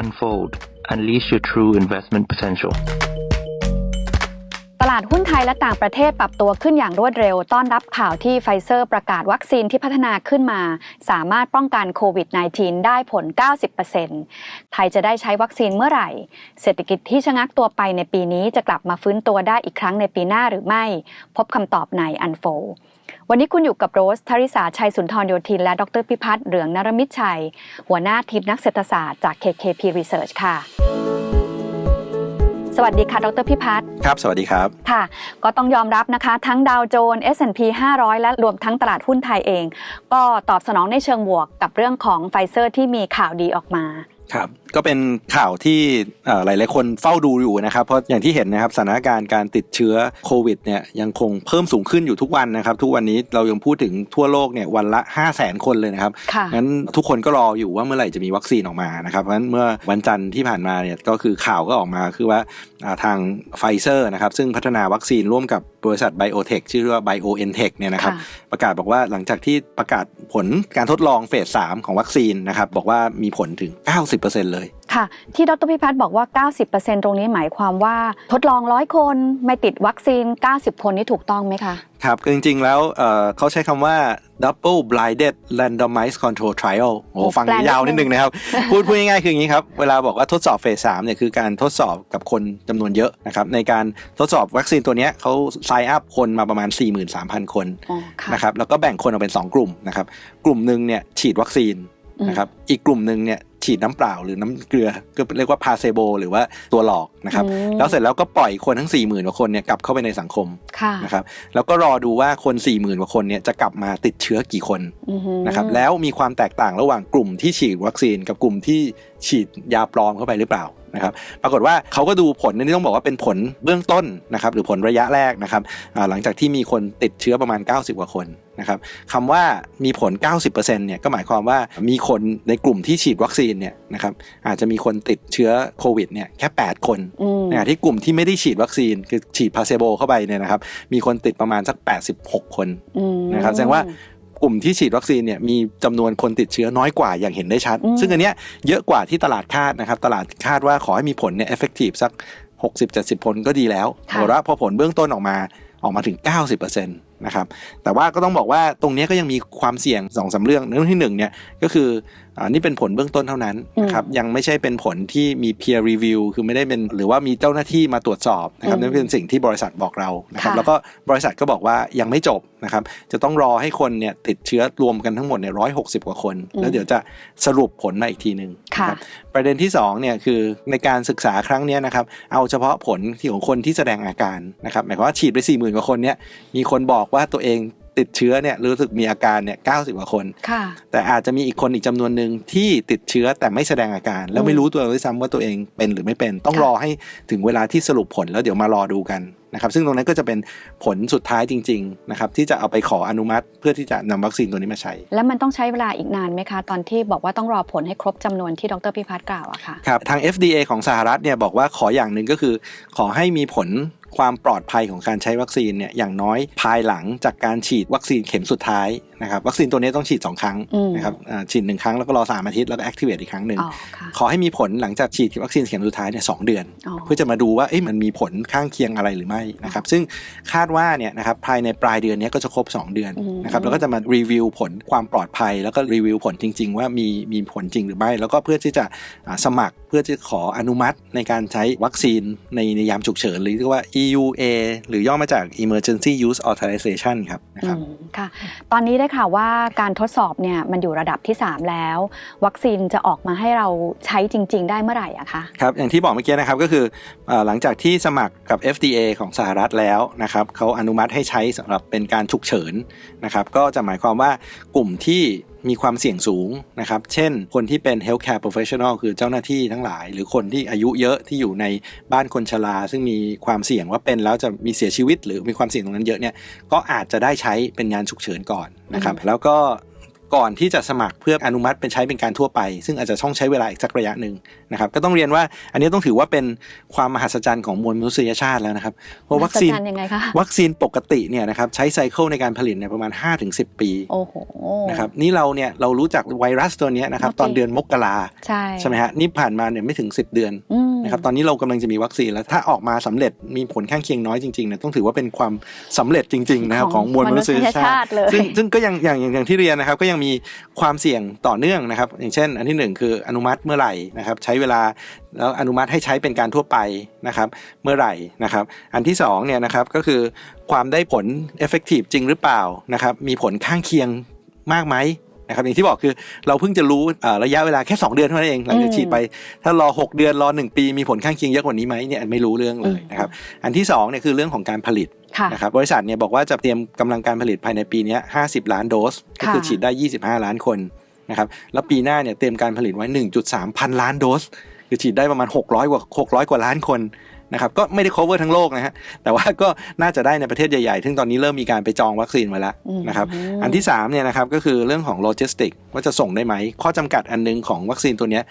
Unfold Unleash your true investment potential ตลาดหุ้นไทยและต่างประเทศปรับตัวขึ้นอย่างรวดเร็ว ต้อนรับข่าวที่ไฟเซอร์ประกาศวัคซีนที่พัฒนาขึ้นมา สามารถป้องกันโควิด -19 ได้ผล 90%ไทยจะได้ใช้วัคซีนเมื่อไหร่ เศรษฐกิจที่ชะงักตัวไปในปีนี้จะกลับมาฟื้นตัวได้อีกครั้งในปีหน้าหรือไม่ พบคำตอบในอันโฟ วันนี้คุณอยู่กับโรสธริษาชัยสุนทรโยธิน และดรพิพัฒน์เหลืองนรมิตรชัย หัวหน้าทีมนักเศรษฐศาสตร์จาก KKP Research ค่ะ สวัสดีค่ะ ดรพิพัฒน์ครับ สวัสดีครับ ค่ะ ก็ต้องยอมรับนะคะ ทั้งดาวโจนส์ S&P 500 และรวมทั้งตลาดหุ้นไทยเอง ก็ตอบสนองในเชิงบวกกับเรื่องของไฟเซอร์ที่มีข่าวดีออกมาครับก็เป็นข่าวที่เอ่อหลาย ๆ คนเฝ้าดูอยู่นะครับ เพราะอย่างที่เห็นนะครับสถานการณ์การติดเชื้อโควิดเนี่ยยังคงเพิ่มสูงขึ้นอยู่ทุกวันนะครับ ทุกวันนี้เรายังพูดถึงทั่วโลกเนี่ยวันละ 5 0 0 0 0 0 คนเลยนะครับค่ะงั้นทุกคนก็รออยู่ว่าเมื่อไหร่จะมีวัคซีนออกมานะครับเพราะฉะนั้นเมื่อวันจันทร์ที่ผ่านมาเนี่ยก็คือข่าวก็ออกมาคือว่าอ่าทางไฟเซอร์นะครับซึ่งพัฒนาวัคซีนร่วมกับ บริษัทไบโอเทคชื่อว่า BioNTech เนี่ยนะครับค่ะประกาศบอกว่าหลังจากที่ประกาศผลการทดลองเฟส3ของวัคซีนนะครับบอกว่ามีผลถึง 90%เลยค่ะที่ดรพิพัฒน์บอกว่า 90%ตรงนี้หมายความว่าทดลองร้อยคนไม่ติดวัคซีน 90 คนนี่ถูกต้องไหมคะ ครับคือจริงๆแล้วเอ่อเขาใช้คำว่า double blinded randomized control trial โอ้โหฟังแปลนิดนึงยาวนิดนึงนะครับ พูดพูดง่ายๆคืออย่างนี้ครับ เวลาบอกว่าทดสอบเฟส3เนี่ยคือการทดสอบกับคนจำนวนเยอะนะครับในการทดสอบวัคซีนตัวเนี้ยเขาไซอัพคนมาประมาณ 43,000 คนอ๋อค่ะนะครับแล้วก็แบ่งคนออกเป็น 2 กลุ่มนะครับ กลุ่มหนึ่งเนี่ยฉีดวัคซีนอืมนะครับอีกกลุ่มหนึ่งเนี่ย ฉีดน้ำเปล่าหรือน้ำเกลือก็เรียกว่าพาเซโบหรือว่าตัวหลอกนะครับอืมแล้วเสร็จแล้วก็ปล่อยคนทั้ง4 0,000กว่าคนเนี่ยกลับเข้าไปในสังคมค่ะนะครับแล้วก็รอดูว่าคน4 0,000กว่าคนเนี่ยจะกลับมาติดเชื้อกี่คนอือหือนะครับแล้วมีความแตกต่างระหว่างกลุ่มที่ฉีดวัคซีนกับกลุ่มที่ฉีดยาปลอมเข้าไปหรือเปล่า นะครับปรากฏว่าเขาก็ดูผลอันนี่ต้องบอกว่าเป็นผลเบื้องต้นนะครับหรือผลระยะแรกนะครับอ่าหลังจากที่มีคนติดเชื้อประมาณ 90 กว่าคนนะครับคำว่ามีผล 90%เนี่ยก็หมายความว่ามีคนในกลุ่มที่ฉีดวัคซีนเนี่ยนะครับอาจจะมีคนติดเชื้อโควิดเนี่ยแค่ 8 คนอืมในขณะที่กลุ่มที่ไม่ได้ฉีดวัคซีนคือฉีดพาเซโบเข้าไปเนี่ยนะครับมีคนติดประมาณสัก 86 คนอืมนะครับแสดงว่า กลุ่มที่ฉีดวัคซีนเนี่ยมีจำนวนคนติดเชื้อน้อยกว่าอย่างเห็นได้ชัดอืมซึ่งอันเนี้ยเยอะกว่าที่ตลาดคาดนะครับ ตลาดคาดว่าขอให้มีผลเนี่ย effective สัก 60-70 ผลก็ดีแล้วปรากฏว่าพอผลเบื้องต้นออกมาออกมาถึง 90%นะครับแต่ว่าก็ต้องบอกว่าตรงเนี้ยก็ยังมีความเสี่ยง2อสาเรื่องเรื่องที่1เนี่ยก็คืออานี่เป็นผลเบื้องต้นเท่านั้นนะครับยังไม่ใช่เป็นผลที่มี peer review คือไม่ได้เป็นหรือว่ามีเจ้าหน้าที่มาตรวจสอบนะครับนั่นเป็นสิ่งที่บริษัทบอกเรานะครับแล้วก็บริษัทก็บอกว่ายังไม่จบนะครับจะต้องรอให้คนเนี่ยติดเชื้อรวมกันทั้งหมดเนี่ยร้อยหกสิบกว่าคน แล้วเดี๋ยวจะสรุปผลมาอีกทีหนึ่งค่ะนะครับประเด็นที่2เนี่ยคือในการศึกษาครั้งเนี้ยนะครับเอาเฉพาะผลที่ของคนที่แสดงอาการนะครับหมายความว่าฉีดไป4 0,000กว่าคนเนี่ยมีคนบอกว่าตัวเองติดเชื้อเนี่ยรู้สึกมีอาการเนี่ยเก้าสิบกว่าคนค่ะแต่อาจจะมีอีกคนอีกจำนวนหนึ่งที่ติดเชื้อแต่ไม่แสดงอาการ แล้วไม่รู้ตัวด้วยซ้ำว่าตัวเองเป็นหรือไม่เป็น ต้องค่ะรอให้ถึงเวลาที่สรุปผลแล้วเดี๋ยวมารอดูกันนะครับ ซึ่งตรงนั้นก็จะเป็นผลสุดท้ายจริงๆนะครับที่จะเอาไปขออนุมัติเพื่อที่จะนำวัคซีนตัวนี้มาใช้ แล้วมันต้องใช้เวลาอีกนานไหมคะ ตอนที่บอกว่าต้องรอผลให้ครบจำนวนที่ดรพิพัฒน์กล่าวอะค่ะครับทาง FDA ของสหรัฐเนี่ยบอกว่าขออย่างหนึ่งก็คือ ขอให้มีผล ความปลอดภัยของการใช้วัคซีนเนี่ยอย่างน้อยภายหลังจากการฉีดวัคซีนเข็มสุดท้าย นะครับวัคซีนตัวนี้ต้องฉีด 2 ครั้งอืมนะครับอ่าฉีดหนึ่งครั้งแล้วก็รอสามอาทิตย์แล้วก็ activate อีกครั้งหนึ่งอ๋อค่ะขอให้มีผลหลังจากฉีดวัคซีนเข็มสุดท้ายเนี่ยสองเดือนอ๋อเพื่อจะมาดูว่าเอ๊ะมันมีผลข้างเคียงอะไรหรือไม่นะครับซึ่งคาดว่าเนี่ยนะครับภายในปลายเดือนนี้ก็จะครบ 2 เดือนอืมนะครับแล้วก็จะมารีวิวผลความปลอดภัย แล้วก็รีวิวผลจริง ๆ ว่ามีมีผลจริงหรือไม่ แล้วก็เพื่อที่จะอ่าสมัครเพื่อจะขออนุมัติในการใช้วัคซีนในในยามฉุกเฉินหรือเรียกว่า EUA หรือย่อมาจาก Emergency Use Authorization ครับนะครับอืมค่ะตอนนี้ได้ค่ะวว่าการทดสอบเนี่ยมันอยู่ระดับที่ 3 แล้ว วัคซีนจะออกมาให้เราใช้จริง ๆ ได้เมื่อไหร่อะคะ ครับ อย่างที่บอกเมื่อกี้นะครับก็คือเอ่อหลังจากที่สมัครกับ FDA ของสหรัฐแล้วนะครับเขาอนุมัติให้ใช้สำหรับเป็นการฉุกเฉินนะครับก็จะหมายความว่ากลุ่มที่ มีความเสี่ยงสูงนะครับ เช่น คนที่เป็น healthcare professional คือเจ้าหน้าที่ทั้งหลาย หรือคนที่อายุเยอะที่อยู่ในบ้านคนชรา ซึ่งมีความเสี่ยงว่าเป็นแล้วจะมีเสียชีวิต หรือมีความเสี่ยงตรงนั้นเยอะเนี่ย ก็อาจจะได้ใช้เป็นงานฉุกเฉินก่อนนะครับ แล้วก็ ก่อนที่จะสมัครเพื่ออนุมัติเป็นใช้เป็นการทั่วไป ซึ่งอาจจะต้องใช้เวลาอีกสักระยะหนึ่งนะครับก็ต้องเรียนว่าอันนี้ต้องถือว่าเป็นความมหัศจรรย์ของมวลมนุษยชาติแล้วนะครับเพราะวัคซีนมหัศจรรย์ยังไงคะวัคซีนปกติเนี่ยนะครับใช้ไซเคิลในการผลิตเนี่ยประมาณ 5-10 ปีโอ้โหนะครับนี่เราเนี่ยเรารู้จักไวรัสตัวเนี้ยนะครับโอเคตอนเดือนมกราใช่ใช่ไหมฮะนี่ผ่านมาเนี่ยไม่ถึง 10 เดือนอืมนะครับตอนนี้เรากำลังจะมีวัคซีนแล้วถ้าออกมาสำเร็จมีผลข้างเคียงน้อยจริงๆเนี่ยต้องถือว่าเป็นความสำเร็จจริงๆนะครับของมวลมนุษยชาติเลยซึ่งซึ่งก็ยังอย่างอย่างอย่างที่เรียนนะครับก็ยังมีความเสี่ยงต่อเนื่องนะครับ อย่างเช่น อันที่หนึ่งคืออนุมัติเมื่อไหร่นะครับ ใช้เวลาแล้วอนุมัติให้ใช้เป็นการทั่วไปนะครับ เมื่อไหร่นะครับ อันที่สองเนี่ยนะครับก็คือความได้ผล effective จริงหรือเปล่านะครับ มีผลข้างเคียงมากไหม นะครับอย่างที่บอกคือเราเพิ่งจะรู้เอ่อระยะเวลาแค่ 2 เดือนเท่านั้นเองหลังจากฉีดไป ถ้ารอ 6 เดือนรอ 1 ปีมีผลข้างเคียงเยอะกว่านี้ไหมเนี่ยไม่รู้เรื่องเลยนะครับอันที่2เนี่ยคือเรื่องของการผลิตค่ะนะครับบริษัทเนี่ยบอกว่าจะเตรียมกำลังการผลิตภายในปีเนี้ย50 ล้านโดส ก็คือค่ะฉีดได้ 25 ล้านคนนะครับแล้วปีหน้าเนี่ยเตรียมการผลิตไว้ 1.3 พันล้านโดส คือฉีดได้ประมาณ 600 กว่า 600 กว่าล้านคน นะครับก็ไม่ได้ cover ทั้งโลกนะฮะแต่ว่าก็น่าจะได้ในประเทศใหญ่ๆ ซึ่งตอนนี้เริ่มมีการไปจองวัคซีนมาแล้วอืมนะครับอันที่3เนี่ยนะครับก็คือเรื่องของโลจิสติกว่าจะส่งได้ไหม ข้อจำกัดอันหนึงของวัคซีนตัวเนี้ย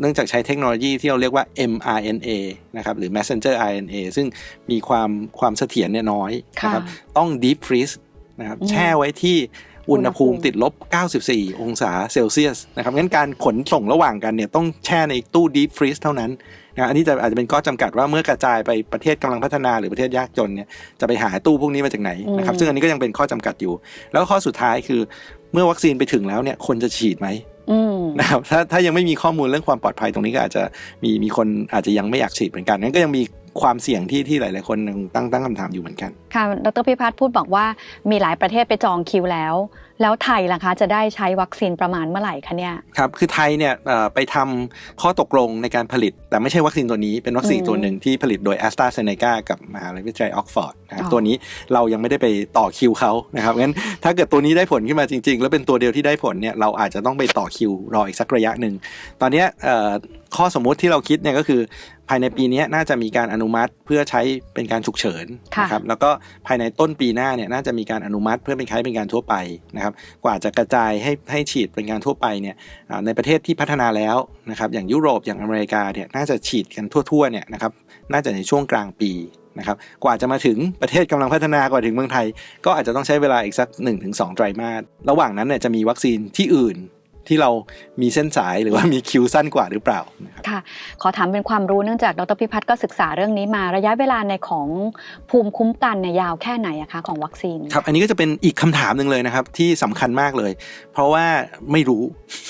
เนื่องจากใช้เทคโนโลยีที่เราเรียกว่า mRNA นะครับหรือ messenger RNA ซึ่งมีความความเสถียรเนี่ยน้อยนะครับค่ะต้อง deep freeze นะครับอืมแช่ไว้ที่อุณหภูมิ อุณหภูมิติดลบ 94 องศาเซลเซียสนะครับงั้นการขนส่งระหว่างกันเนี่ยต้องแช่ในตู้ deep freeze เท่านั้นนะอันนี้จะอาจจะเป็นข้อจำกัดว่าเมื่อกระจายไปประเทศกำลังพัฒนาหรือประเทศยากจนเนี่ยจะไปหาตู้พวกนี้มาจากไหนนะครับอืมซึ่งอันนี้ก็ยังเป็นข้อจำกัดอยู่ แล้วข้อสุดท้ายคือเมื่อวัคซีนไปถึงแล้วเนี่ยคนจะฉีดไหมอืมนะครับถ้าถ้ายังไม่มีข้อมูลเรื่องความปลอดภัยตรงนี้ก็อาจจะมีมีคนอาจจะยังไม่อยากฉีดเหมือนกันนั้นก็ยังมี ความเสี่ยงที่ที่หลาย ๆ คนตั้งตั้งคำถามอยู่เหมือนกัน ค่ะ ดรพิพัฒน์พูดบอกว่ามีหลายประเทศไปจองคิวแล้วแล้วไทยล่ะคะจะได้ใช้วัคซีนประมาณเมื่อไหร่คะเนี่ยครับคือไทยเนี่ยเอ่อไปทำข้อตกลงในการผลิต แต่ไม่ใช่วัคซีนตัวนี้เป็นวัคซีนอืมตัวหนึ่งที่ผลิตโดย a s t r a z เซ e c a กับมหาวิทยาลัยออกฟอร์ดนะครับอ๋อตัวนี้เรายังไม่ได้ไปต่อคิวเขานะครับงั้นถ้าเกิดตัวนี้ได้ผลขึ้นมาจริง ๆ แล้วเป็นตัวเดียวที่ได้ผลเนี่ยเราอาจจะต้องไปต่อคิวรออีกสักระยะหนึ่งตอนเนี้ยเอ่อข้อสมมุติที่เราคิดเนี่ยก็คือภายในปีนี้น่าจะมีการอนุมัติเพื่อใช้เป็นการฉุกเฉินค่ะนะครับแล้วก็ภายในต้นปีหน้าเนี่ยน่าจะมีการอนุมัติเพื่อเป็นใช้เป็นการทั่วไปนะครับกว่าจะกระจายให้ให้ฉีดเป็นการทั่วไปเนี่ยในประเทศที่พัฒนาแล้วนะครับ อย่างยุโรปอย่างอเมริกาเนี่ยน่าจะฉีดกันทั่วๆเนี่ยนะครับ น่าจะในช่วงกลางปีนะครับ กว่าจะมาถึงประเทศกำลังพัฒนากว่าถึงเมืองไทย ก็อาจจะต้องใช้เวลาอีกสัก 1-2ไตรมาส ระหว่างนั้นเนี่ยจะมีวัคซีนที่อื่น ที่เรามีเส้นสายหรือว่ามีคิวสั้นกว่าหรือเปล่านะครับค่ะ ขอถามเป็นความรู้เนื่องจากดรพิพัฒน์ก็ศึกษาเรื่องนี้มาระยะเวลาในของภูมิคุ้มกันเนี่ยยาวแค่ไหนอะคะของวัคซีนครับ อันนี้ก็จะเป็นอีกคำถามหนึ่งเลยนะครับที่สำคัญมากเลย เพราะว่าไม่รู้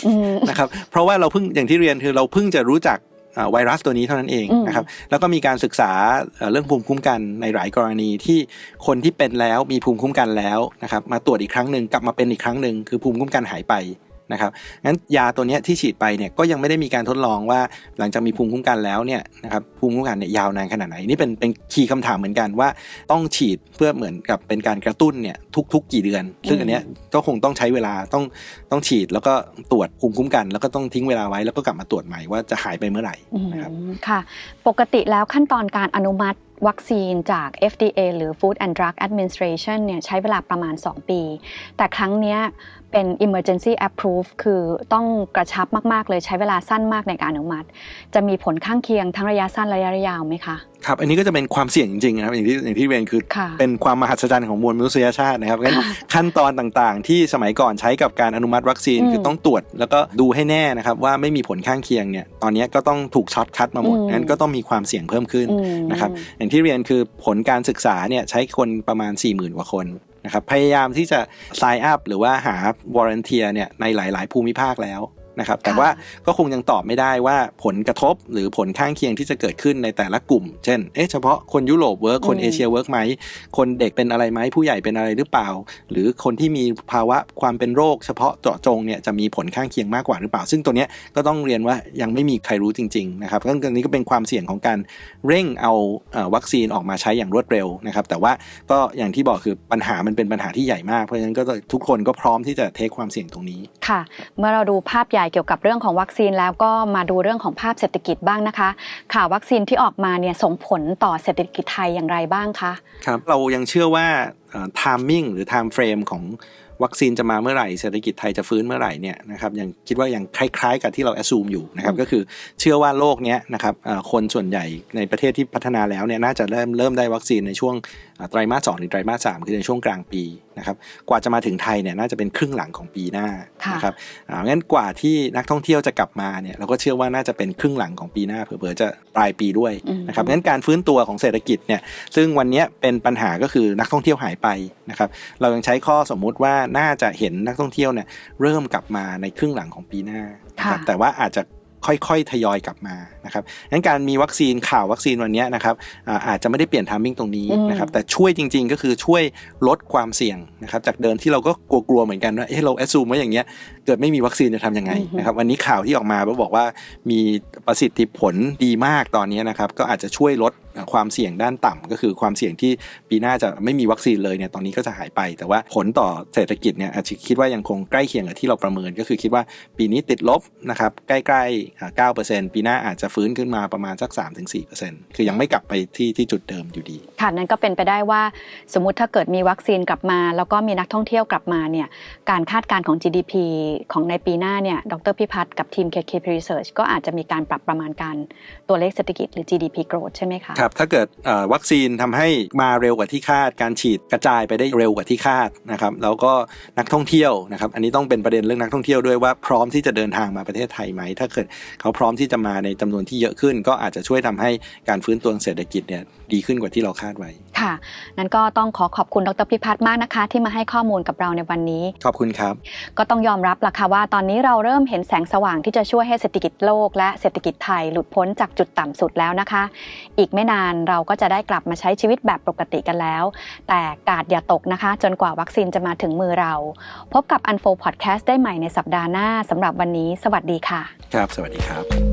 อืมนะครับเพราะว่าเราเพิ่งอย่างที่เรียนคือเราเพิ่งจะรู้จักอ่าไวรัสตัวนี้เท่านั้นเองอืมนะครับแล้วก็มีการศึกษาเอ่อเรื่องภูมิคุ้มกันในหลายกรณีที่คนที่เป็นแล้วมีภูมิคุ้มกันแล้วนะครับมาตรวจอีกครั้งหนึ่งกลับมาเป็นอีกครั้งหนึ่งคือภูมิคุ้มกันหายไป นะครับงั้นยาตัวเนี้ยที่ฉีดไปเนี่ยก็ยังไม่ได้มีการทดลองว่าหลังจากมีภูมิคุ้มกันแล้วเนี่ยนะครับภูมิคุ้มกันเนี่ยยาวนานขนาดไหนนี่เป็นเป็นคีย์คำถามเหมือนกันว่าต้องฉีดเพื่อเหมือนกับเป็นการกระตุ้นเนี่ยทุก ๆ กี่เดือน ซึ่งอันเนี้ยก็คงต้องใช้เวลาต้องต้องฉีดแล้วก็ตรวจภูมิคุ้มกัน แล้วก็ต้องทิ้งเวลาไว้แล้วก็กลับมาตรวจใหม่ว่าจะหายไปเมื่อไหร่อืมนะครับค่ะ ปกติแล้วขั้นตอนการอนุมัติวัคซีนจาก FDA หรือ Food and Drug Administration เนี่ยใช้เวลาประมาณ 2 ปี แต่ครั้งเนี้ย เป็น emergency approve คือต้องกระชับมากๆ เลยใช้เวลาสั้นมากในการอนุมัติ จะมีผลข้างเคียงทั้งระยะสั้นและระยะยาวไหมคะ ครับ อันนี้ก็จะเป็นความเสี่ยงจริงๆนะครับอย่างที่อย่างที่เรียนคือค่ะเป็นความมหัศจรรย์ของมวลมนุษยชาตินะครับงั้นค่ะขั้นตอนต่างๆ ที่สมัยก่อนใช้กับการอนุมัติวัคซีนอืมคือต้องตรวจ แล้วก็ดูให้แน่นะครับว่าไม่มีผลข้างเคียงเนี่ยตอนนี้ก็ต้องถูกช็อตคัดมาหมดอืมงั้นก็ต้องมีความเสี่ยงเพิ่มขึ้นอืมนะครับอย่างที่เรียนคือผลการศึกษาเนี่ยใช้คนประมาณ4 0,000กว่าคน นะครับพยายามที่จะ sign up หรือว่าหา volunteer เนี่ยในหลาย ๆ ภูมิภาคแล้ว นะครับ แต่ว่าก็คงยังตอบไม่ได้ว่าผลกระทบหรือผลข้างเคียงที่จะเกิดขึ้นในแต่ละกลุ่ม เช่น เอ๊ะเฉพาะคนยุโรปเวิร์กคนอืมเอเชียเวิร์กไหม คนเด็กเป็นอะไรไหมผู้ใหญ่เป็นอะไรหรือเปล่า หรือคนที่มีภาวะความเป็นโรค เฉพาะเจาะจงเนี่ยจะมีผลข้างเคียงมากกว่าหรือเปล่า ซึ่งตัวเนี้ยก็ต้องเรียนว่ายังไม่มีใครรู้จริงๆนะครับก็อันนี้ก็เป็นความเสี่ยงของการเร่งเอาเอ่อวัคซีนออกมาใช้อย่างรวดเร็วนะครับแต่ว่าก็อย่างที่บอกคือปัญหามันเป็นปัญหาที่ใหญ่มากเพราะฉะนั้นก็ทุกคนก็พร้อมที่จะเทคความเสี่ยงตรงนี้ค่ะ เมื่อเราดูภาพใหญ่เกี่ยวกับเรื่องของวัคซีนแล้วก็มาดูเรื่องของภาพเศรษฐกิจบ้างนะคะ ข่าววัคซีนที่ออกมาเนี่ยส่งผลต่อเศรษฐกิจไทยอย่างไรบ้างคะ ครับ เรายังเชื่อว่าทามมิ่งหรือไทม์เฟรมของ วัคซีนจะมาเมื่อไหร่เศรษฐกิจไทยจะฟื้นเมื่อไหร่เนี่ยนะครับยังคิดว่ายังคล้ายๆ กับที่เราแอ s ซูมอยู่นะครับก็คือเชื่อว่าโลกเนี้ยนะครับเอ่อคนส่วนใหญ่ในประเทศที่พัฒนาแล้วเนี่ยน่าจะเริ่มเริ่มได้วัคซีนในช่วงเอ่อไตรมาสสองหรือไตรมาสสามคือในช่วงกลางปีนะครับกว่าจะมาถึงไทยเนี่ยน่าจะเป็นครึ่งหลังของปีหน้าค่ะนะครับอ่างั้นกว่าที่นักท่องเที่ยวจะกลับมาเนี่ยเราก็เชื่อว่าน่าจะเป็นครึ่งหลังของปีหน้าเผื่อๆจะปลายปีด้วยอืมนะครับงั้นการฟื้นตัวของเศรษฐกิจเนี่ยซึ่งวันเนี้ยเป็นปัญหาก็คือนักท่องเที่ยวหายไปนะครับเรายังใช้ข้อสมมุติว่าน่าจะเห็นนักท่องเที่ยวเนี่ยเริ่มกลับมาในครึ่งหลังของปีหน้านะครับค่ะแต่ว่าอาจจะค่อยๆ ทยอยกลับมานะครับงั้นการมีวัคซีนข่าววัคซีนวันเนี้ยนะครับอ่าอาจจะไม่ได้เปลี่ยนทามมิ่งตรงนี้นะครับ แต่ช่วยจริง ๆ ก็คือช่วยลดความเสี่ยงนะครับ จากเดิมที่เราก็กลัวๆ เหมือนกันว่าเอ๊ะเราแอดซูมว่าอย่างเงี้ย เกิดไม่มีวัคซีนจะทำยังไงนะครับ วันนี้ข่าวที่ออกมาบอกว่ามีประสิทธิผลดีมากตอนนี้นะครับ ก็อาจจะช่วยลดความเสี่ยงด้านต่ำก็คือความเสี่ยงที่ปีหน้าจะไม่มีวัคซีนเลยเนี่ยตอนนี้ก็จะหายไป แต่ว่าผลต่อเศรษฐกิจเนี่ยอาจจะคิดว่ายังคงใกล้เคียงกับที่เราประเมิน ก็คือคิดว่าปีนี้ติดลบนะครับใกล้ๆเก้าเปอ่า9%ปีหน้าอาจจะฟื้นขึ้นมาประมาณสัก3-4%คือยังไม่กลับไปที่ที่จุดเดิมอยู่ดีค่ะนั่นก็เป็นไปได้ว่าสมมติถ้าเกิดมีวัคซีนกลับมา แล้วก็มีนักท่องเที่ยวกลับมาเนี่ยการคาดการณ์ของ GDP ของในปีหน้าเนี่ยดรพิพัฒน์กับทีม KKP Research ก็อาจจะมีการปรับประมาณการตัวเลขเศรษฐกิจหรือ GDP growth ใช่ไหมคะครับถ้าเกิดวัคซีนทำให้มาเร็วกว่าที่คาด การฉีดกระจายไปได้เร็วกว่าที่คาดนะครับแล้วก็นักท่องเที่ยวนะครับอันนี้ต้องเป็นประเด็นเรื่องนักท่องเที่ยวด้วยว่าพร้อมที่จะเดินทางมาประเทศไทยไหม ถ้าเกิดเขาพร้อมที่จะมาในจำนวนที่เยอะขึ้น ก็อาจจะช่วยทำให้การฟื้นตัวเศรษฐกิจเนี่ย ดีขึ้นกว่าที่เราคาดไว้ ค่ะ นั้นก็ต้องขอขอบคุณดรพิพัฒน์มากนะคะ ที่มาให้ข้อมูลกับเราในวันนี้ ขอบคุณครับ ก็ต้องยอมรับล่ะค่ะว่าตอนนี้เราเริ่มเห็นแสงสว่างที่จะช่วยให้เศรษฐกิจโลก และเศรษฐกิจไทยหลุดพ้นจากจุดต่ำสุดแล้วนะคะ อีกไม่นานเราก็จะได้กลับมาใช้ชีวิตแบบปกติกันแล้ว แต่กาดอย่าตกนะคะ จนกว่าวัคซีนจะมาถึงมือเรา พบกับ Unfold Podcast ได้ใหม่ในสัปดาห์หน้าสำหรับวันนี้ สวัสดีค่ะ ครับ สวัสดีครับ